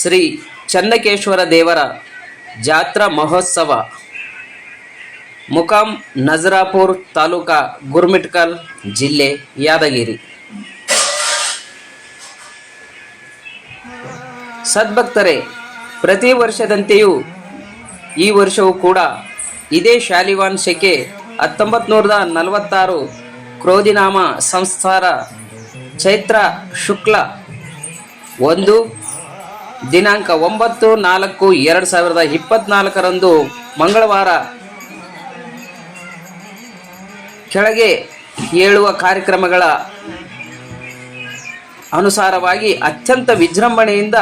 ಶ್ರೀ ಚನ್ನಕೇಶ್ವರ ದೇವರ ಜಾತ್ರಾ ಮಹೋತ್ಸವ. ಮುಕಾಂ ನಜರಾಪುರ್ ತಾಲೂಕಾ ಗುರ್ಮಿಟ್ಕಲ್ ಜಿಲ್ಲೆ ಯಾದಗಿರಿ. ಸದ್ಭಕ್ತರೇ, ಪ್ರತಿ ವರ್ಷದಂತೆಯೂ ಈ ವರ್ಷವೂ ಕೂಡ ಇದೇ ಶಾಲಿವಾನ್ ಶೆಕೆ ಹತ್ತೊಂಬತ್ತು ನೂರದ ನಲವತ್ತಾರು ಕ್ರೋಧಿನಾಮ ಸಂಸ್ಥಾರ ಚೈತ್ರ ಶುಕ್ಲ ಒಂದು ದಿನಾಂಕ ಒಂಬತ್ತು ನಾಲ್ಕು ಎರಡು ಸಾವಿರದ ಇಪ್ಪತ್ನಾಲ್ಕರಂದು ಮಂಗಳವಾರ ಕೆಳಗೆ ಹೇಳುವ ಕಾರ್ಯಕ್ರಮಗಳ ಅನುಸಾರವಾಗಿ ಅತ್ಯಂತ ವಿಜೃಂಭಣೆಯಿಂದ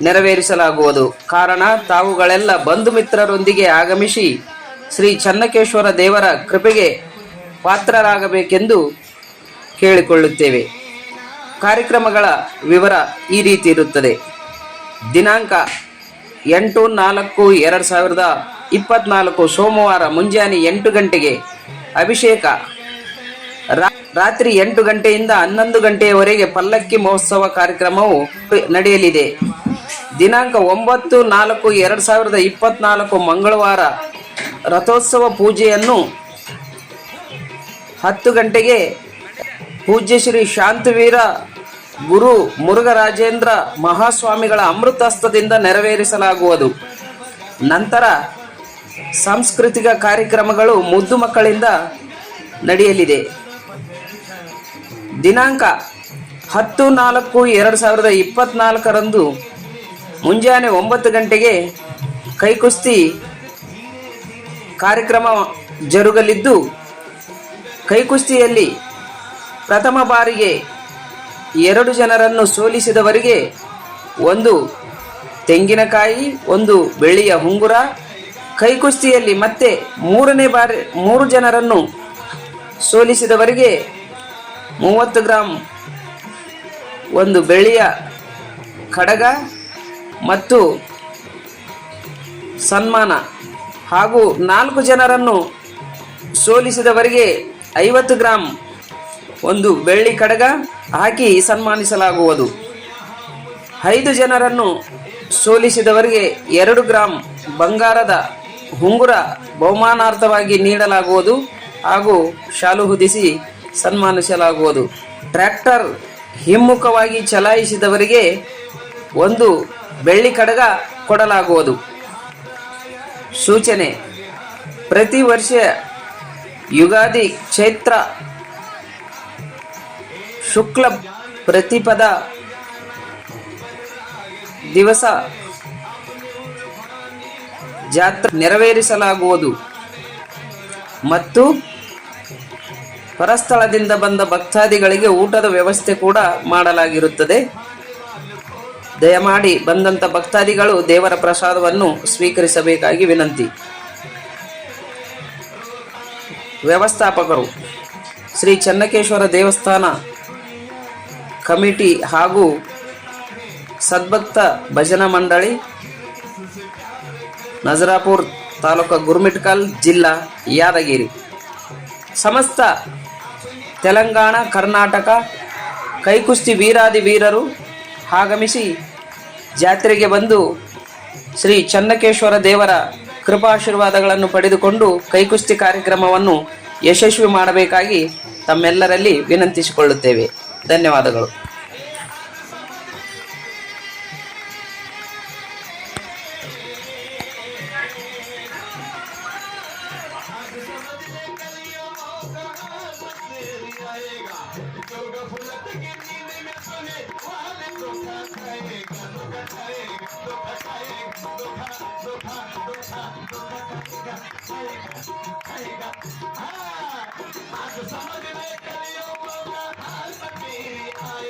ನೆರವೇರಿಸಲಾಗುವುದು. ಕಾರಣ, ತಾವುಗಳೆಲ್ಲ ಬಂಧು ಮಿತ್ರರೊಂದಿಗೆ ಆಗಮಿಸಿ ಶ್ರೀ ಚನ್ನಕೇಶ್ವರ ದೇವರ ಕೃಪೆಗೆ ಪಾತ್ರರಾಗಬೇಕೆಂದು ಕೇಳಿಕೊಳ್ಳುತ್ತೇವೆ. ಕಾರ್ಯಕ್ರಮಗಳ ವಿವರ ಈ ರೀತಿ ಇರುತ್ತದೆ. ದಿನಾಂಕ ಎಂಟು ನಾಲ್ಕು ಎರಡು ಸಾವಿರದ ಇಪ್ಪತ್ನಾಲ್ಕು ಸೋಮವಾರ ಮುಂಜಾನೆ ಎಂಟು ಗಂಟೆಗೆ ಅಭಿಷೇಕ. ರಾತ್ರಿ ಎಂಟು ಗಂಟೆಯಿಂದ ಹನ್ನೊಂದು ಗಂಟೆಯವರೆಗೆ ಪಲ್ಲಕ್ಕಿ ಮಹೋತ್ಸವ ಕಾರ್ಯಕ್ರಮವು ನಡೆಯಲಿದೆ. ದಿನಾಂಕ ಒಂಬತ್ತು ನಾಲ್ಕು ಎರಡು ಸಾವಿರದ ಇಪ್ಪತ್ನಾಲ್ಕು ಮಂಗಳವಾರ ರಥೋತ್ಸವ ಪೂಜೆಯನ್ನು ಹತ್ತು ಗಂಟೆಗೆ ಪೂಜ್ಯ ಶ್ರೀ ಶಾಂತವೀರ ಗುರು ಮುರುಘರಾಜೇಂದ್ರ ಮಹಾಸ್ವಾಮಿಗಳ ಅಮೃತಹಸ್ತದಿಂದ ನೆರವೇರಿಸಲಾಗುವುದು. ನಂತರ ಸಾಂಸ್ಕೃತಿಕ ಕಾರ್ಯಕ್ರಮಗಳು ಮುದ್ದು ಮಕ್ಕಳಿಂದ ನಡೆಯಲಿದೆ. ದಿನಾಂಕ ಹತ್ತು ನಾಲ್ಕು ಎರಡು ಸಾವಿರದ ಇಪ್ಪತ್ನಾಲ್ಕರಂದು ಮುಂಜಾನೆ ಒಂಬತ್ತು ಗಂಟೆಗೆ ಕೈಕುಸ್ತಿ ಕಾರ್ಯಕ್ರಮ ಜರುಗಲಿದ್ದು, ಕೈಕುಸ್ತಿಯಲ್ಲಿ ಪ್ರಥಮ ಬಾರಿಗೆ ಎರಡು ಜನರನ್ನು ಸೋಲಿಸಿದವರಿಗೆ ಒಂದು ತೆಂಗಿನಕಾಯಿ, ಒಂದು ಬೆಳ್ಳಿಯ ಉಂಗುರ, ಕೈಕುಸ್ತಿಯಲ್ಲಿ ಮತ್ತೆ ಮೂರನೇ ಬಾರಿ ಮೂರು ಜನರನ್ನು ಸೋಲಿಸಿದವರಿಗೆ ಮೂವತ್ತು ಗ್ರಾಂ ಒಂದು ಬೆಳ್ಳಿಯ ಕಡಗ ಮತ್ತು ಸನ್ಮಾನ ಹಾಗೂ ನಾಲ್ಕು ಜನರನ್ನು ಸೋಲಿಸಿದವರಿಗೆ ಐವತ್ತು ಗ್ರಾಂ ಒಂದು ಬೆಳ್ಳಿ ಕಡಗ ಹಾಕಿ ಸನ್ಮಾನಿಸಲಾಗುವುದು. ಐದು ಜನರನ್ನು ಸೋಲಿಸಿದವರಿಗೆ ಎರಡು ಗ್ರಾಂ ಬಂಗಾರದ ಉಂಗುರ ಬಹುಮಾನಾರ್ಥವಾಗಿ ನೀಡಲಾಗುವುದು ಹಾಗೂ ಶಾಲು ಹೊದಿಸಿ ಸನ್ಮಾನಿಸಲಾಗುವುದು. ಟ್ರ್ಯಾಕ್ಟರ್ ಹಿಮ್ಮುಖವಾಗಿ ಚಲಾಯಿಸಿದವರಿಗೆ ಒಂದು ಬೆಳ್ಳಿ ಕಡಗ ಕೊಡಲಾಗುವುದು. ಸೂಚನೆ, ಪ್ರತಿ ವರ್ಷ ಯುಗಾದಿ ಚೈತ್ರ ಶುಕ್ಲ ಪ್ರತಿಪದ ದಿವಸ ಜಾತ್ರೆ ನೆರವೇರಿಸಲಾಗುವುದು. ಮತ್ತು ಪರಸ್ಥಳದಿಂದ ಬಂದ ಭಕ್ತಾದಿಗಳಿಗೆ ಊಟದ ವ್ಯವಸ್ಥೆ ಕೂಡ ಮಾಡಲಾಗಿರುತ್ತದೆ. ದಯಮಾಡಿ ಬಂದಂಥ ಭಕ್ತಾದಿಗಳು ದೇವರ ಪ್ರಸಾದವನ್ನು ಸ್ವೀಕರಿಸಬೇಕಾಗಿ ವಿನಂತಿ. ವ್ಯವಸ್ಥಾಪಕರು, ಶ್ರೀ ಚನ್ನಕೇಶ್ವರ ದೇವಸ್ಥಾನ ಕಮಿಟಿ ಹಾಗೂ ಸದ್ಭಕ್ತ ಭಜನಾ ಮಂಡಳಿ, ನಜರಾಪುರ್ ತಾಲೂಕು ಗುರ್ಮಿಟ್ಕಲ್ ಜಿಲ್ಲಾ ಯಾದಗಿರಿ. ಸಮಸ್ತ ತೆಲಂಗಾಣ, ಕರ್ನಾಟಕ ಕೈಕುಸ್ತಿ ವೀರಾದಿ ವೀರರು ಆಗಮಿಸಿ ಜಾತ್ರೆಗೆ ಬಂದು ಶ್ರೀ ಚನ್ನಕೇಶ್ವರ ದೇವರ ಕೃಪಾಶೀರ್ವಾದಗಳನ್ನು ಪಡೆದುಕೊಂಡು ಕೈಕುಸ್ತಿ ಕಾರ್ಯಕ್ರಮವನ್ನು ಯಶಸ್ವಿ ಮಾಡಬೇಕಾಗಿ ತಮ್ಮೆಲ್ಲರಲ್ಲಿ ವಿನಂತಿಸಿಕೊಳ್ಳುತ್ತೇವೆ. ಧನ್ಯವಾದಗಳು आज समझ में करियो मौला हाल पति